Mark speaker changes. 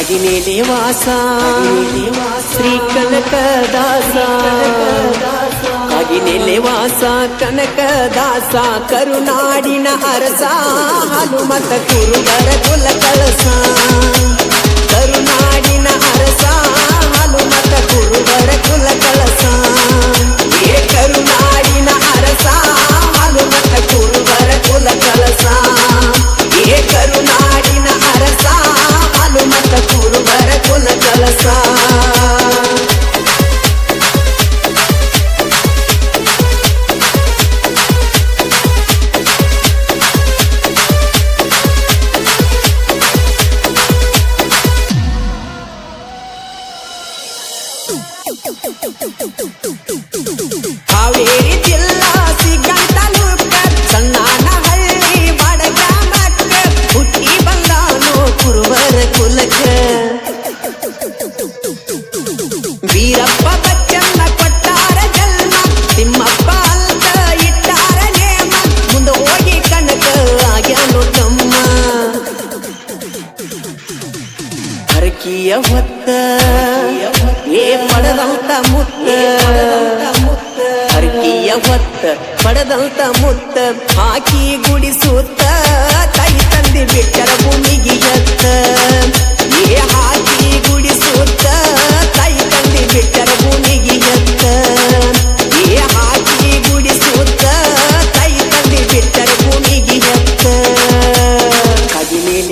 Speaker 1: అగినే నివాస? శ్రీ కనకదాస అగినే నివాస కనకదాస? కరుణాడిన హరస? హనుమత కురువర కుల కలసా? ಹಾವೇರಿ ಜಿಲ್ಲಾ ಸಿಗಂತಲೂಕ ಸಣ್ಣನಹಳ್ಳಿ ಬಡ ಗ್ರಾಮಕ್ಕ ಹುಟ್ಟಿ ಬಂದಾನು ಕುರುಬರ ಕುಲಕ ವೀರಪ್ಪ ಬಚ್ಚನ್ನ ಕೊಟ್ಟಾರ ಜನ್ಮ, ತಿಮ್ಮಪ್ಪ ಅಂತ ಇಟ್ಟಾರ ನೇಮ, ಮುಂದೆ ಹೋಗಿ ಕಣಕ ಆಗ್ಯಾನು ತಮ್ಮ. ಹರಕಿಯ ಹೊತ್ತ ಹೊತ್ತ ಪಡೆದಂತ ಮುತ್ತ ಹಾಕಿ ಗುಡಿಸುತ್ತ